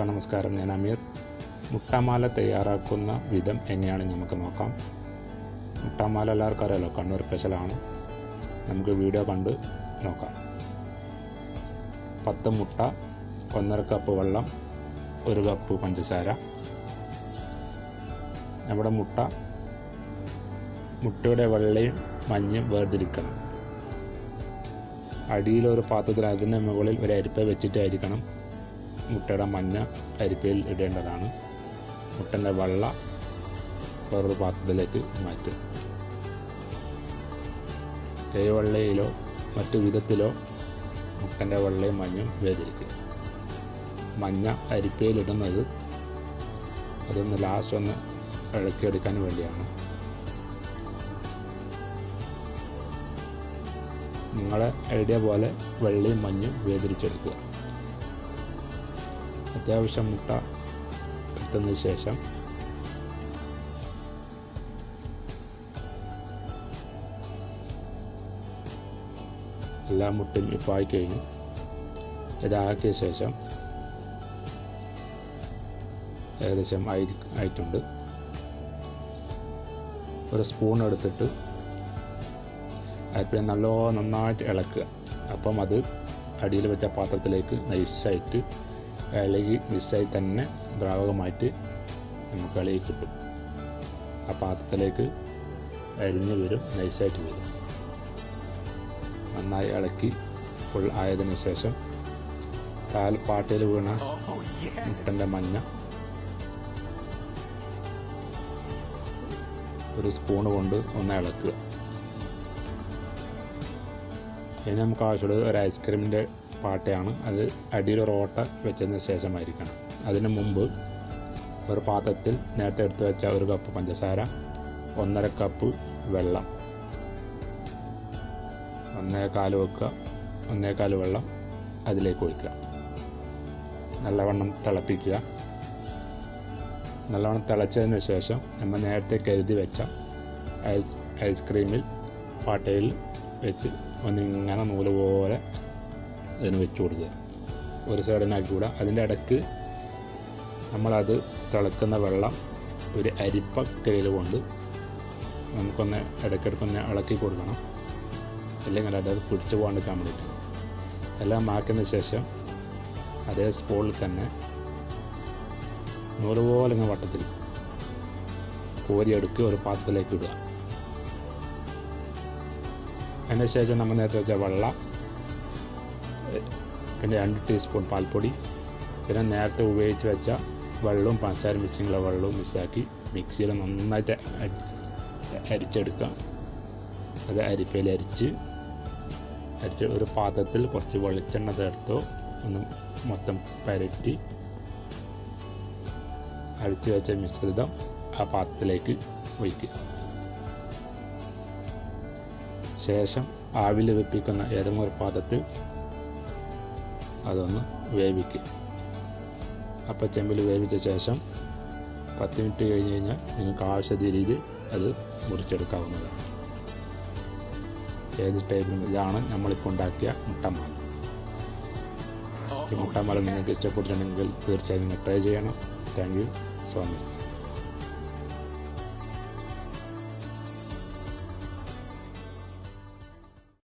Hello നമസ്കാരം. ഞാൻ അമീർ. മുട്ടാമാല തയ്യാറാക്കുന്ന വിധം എങ്ങനെയാണ് നമുക്ക് നോക്കാം. മുട്ടാമാല എല്ലാവർക്കും അറിയാലോ കണ്ണൂർ സ്പെഷ്യലാണ് നമുക്ക് വീഡിയോ കണ്ട് നോക്കാം. പത്ത് മുട്ട ഒന്നര കപ്പ് വെള്ളം ഒരു കപ്പ് പഞ്ചസാര. നമ്മുടെ മുട്ട മുട്ടയുടെ വെള്ളയും മഞ്ഞയും വേർതിരിക്കണം. അടിയിലൊരു പാത്രത്തിൽ അതിന്റെ മുകളിൽ ഒരു അരിപ്പ വെച്ചിട്ടായിരിക്കണം മുട്ടയുടെ മഞ്ഞ അരിപ്പയിൽ ഇടേണ്ടതാണ്. മുട്ടന്റെ വെള്ള വേറൊരു പാത്രത്തിലേക്ക് മാറ്റും കൈവെള്ളയിലോ മറ്റു വിധത്തിലോ മുട്ടന്റെ വെള്ളയും മഞ്ഞും വേദരിക്കും മഞ്ഞ അരിപ്പയിലിടുന്നത് അതൊന്ന് ലാസ്റ്റ് ഒന്ന് ഇളക്കിയെടുക്കാൻ വേണ്ടിയാണ്. നിങ്ങളെ ഐഡിയ പോലെ വെള്ളയും മഞ്ഞും വേദിരിച്ചെടുക്കുക അത്യാവശ്യം മുട്ട എടുത്തതിന് ശേഷം. എല്ലാ മുട്ടയും ഇപ്പോൾ ആയിക്കഴിഞ്ഞു ഇതാക്കിയ ശേഷം ഏകദേശം ആയി ആയിട്ടുണ്ട്. ഒരു സ്പൂൺ എടുത്തിട്ട് അതിപ്പോൾ നല്ലോ നന്നായിട്ട് ഇളക്കുക. അപ്പം അത് അടിയിൽ വെച്ച പാത്രത്തിലേക്ക് നൈസായിട്ട് ഇളകി മിസ്സായി തന്നെ ദ്രാവകമായിട്ട് നമുക്ക് ഇളകി കിട്ടും. ആ പാത്രത്തിലേക്ക് അരിഞ്ഞ് വരും നൈസായിട്ട് വരും. നന്നായി ഇളക്കി ഫുൾ ആയതിനു ശേഷം പാട്ടയിൽ വീണ മുട്ടന്റെ മഞ്ഞ ഒരു സ്പൂണ് കൊണ്ട് ഒന്ന് ഇളക്കുക. ഇനി നമുക്ക് ആവശ്യമുള്ളത് ഒരു ഐസ്ക്രീമിന്റെ പാട്ടയാണ്. അത് അടിയിലൊരു ഓട്ട വെച്ചതിന് ശേഷമായിരിക്കണം. അതിന് മുമ്പ് ഒരു പാത്രത്തിൽ നേരത്തെ എടുത്തു വെച്ച ഒരു കപ്പ് പഞ്ചസാര ഒന്നര കപ്പ് വെള്ളം. ഒന്നേകാൽ വെക്കുക. ഒന്നേകാൽ വെള്ളം അതിലേക്ക് ഒഴിക്കുക. നല്ലവണ്ണം തിളപ്പിക്കുക. നല്ലവണ്ണം തിളച്ചതിന് ശേഷം നമ്മൾ നേരത്തെ കരുതി വെച്ച ഐസ് ഐസ്ക്രീമിൽ പാട്ടയിൽ വെച്ച് ഒന്നിങ്ങനെ നൂൽ പോലെ അതിന് വെച്ച് കൊടുക്കുക. ഒരു സൈഡിനാക്കി വിടുക അതിന്റെ ഇടയ്ക്ക് നമ്മളത് തിളക്കുന്ന വെള്ളം ഒരു അരിപ്പക്കരയിൽ കൊണ്ട് നമുക്കൊന്ന് ഇടയ്ക്കിടയ്ക്കൊന്ന് ഇളക്കി കൊടുക്കണം. അല്ലെങ്കിൽ അതായത് പിടിച്ചു പോകാണ്ടിരിക്കാൻ വേണ്ടിയിട്ട് എല്ലാം ആക്കിയതിന് ശേഷം അതേ സ്പൂണിൽ തന്നെ നൂറ് പോലെ ഇങ്ങനെ വട്ടത്തിൽ കോരിയെടുക്കുക ഒരു പാത്രത്തിലേക്ക് ഇടുക. അതിന് ശേഷം നമ്മൾ നേരത്തെ വെച്ച വെള്ള പിന്നെ രണ്ട് ടീസ്പൂൺ പാൽപ്പൊടി. പിന്നെ നേരത്തെ ഉപയോഗിച്ച് വെച്ച വെള്ളവും പഞ്ചസാര മിക്സിങ്ങുള്ള വെള്ളവും മിക്സാക്കി മിക്സിയിൽ നന്നായിട്ട് അരിച്ചെടുക്കുക. അത് അരിപ്പയിൽ അരിച്ച് അരിച്ച് ഒരു പാത്രത്തിൽ കുറച്ച് വെളിച്ചെണ്ണ ചേർത്തോ. ഒന്ന് മൊത്തം പരറ്റി അഴിച്ചു വെച്ച മിശ്രിതം ആ പാത്രത്തിലേക്ക് ഒഴിക്കുക. ശേഷം ആവിൽ വെപ്പിക്കുന്ന ഏതെങ്കിലും ഒരു പാത്രത്തിൽ അതൊന്ന് വേവിക്കും. അപ്പം ചെമ്പിൽ വേവിച്ച ശേഷം പത്ത് മിനിറ്റ് കഴിഞ്ഞ് കഴിഞ്ഞാൽ നിങ്ങൾക്ക് ആവശ്യത്തെ രീതിയിൽ അത് മുറിച്ചെടുക്കാവുന്നതാണ്. ഏത് ടൈപ്പിലും ഇതാണ് നമ്മളിപ്പോൾ ഉണ്ടാക്കിയ മുട്ടമാല ഈ മുട്ടമാല നിങ്ങൾക്ക് ഇഷ്ടപ്പെട്ടിട്ടുണ്ടെങ്കിൽ തീർച്ചയായും നിങ്ങൾ ട്രൈ ചെയ്യണം. Thank you so much